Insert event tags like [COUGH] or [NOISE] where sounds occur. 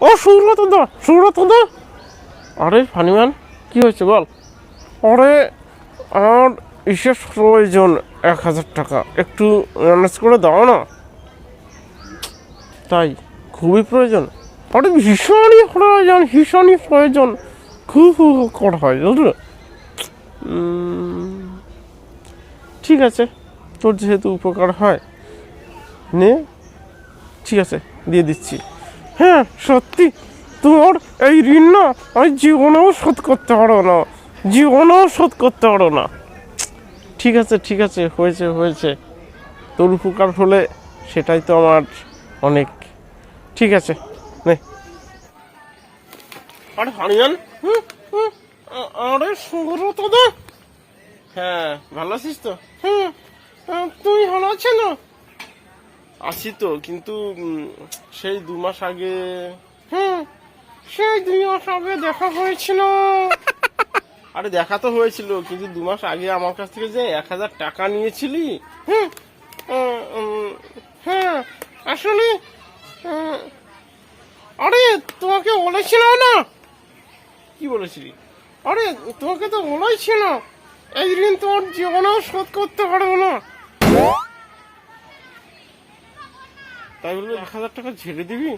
ও সুব্রত দা আরে ফানিম্যান কি হয়েছে বল? আরে, আমার বিশেষ প্রয়োজন এক হাজার টাকা। একটু ম্যানেজ করে দাও না। তাই, খুবই প্রয়োজন। আরে, ভীষণই প্রয়োজন ভীষণই প্রয়োজন। খুব কর হয়, বুঝলো? ঠিক আছে, তোর যেহেতু উপকার হয়, নে, ঠিক আছে, দিয়ে দিচ্ছি। হ্যাঁ সত্যি। তোমার এই ঋণ না আমি জীবনেও শোধ করতে পারো না। জীবনেও শোধ করতে পারো না। ঠিক আছে ঠিক আছে, হয়েছে হয়েছে। তোর উপকার হলে সেটাই তো আমার অনেক। ঠিক আছে, নে। আরে আ- আরে সুব্রত দা। হ্যাঁ ভালো আছিস তো? হ্যাঁ তুই ভালো আছো না আছি তো কিন্তু সেই দু মাস আগে হুম সেই দুই মাস আগে দেখা হয়েছিল। [LAUGHS] আরে দেখা তো হয়েছিল কিন্তু দু মাস আগে আমার কাছ থেকে যে এক হাজার টাকা নিয়েছিলি? হুম হ্যাঁ আসলে আরে তোমাকে বলেছিলাম না? কি বলেছিলি? আরে তোমাকে তো বলেছিল এই ঋণ তোমার জীবনেও শোধ করতে পারব না। তাই বলে এক হাজার টাকা ঝেড়ে দিবি?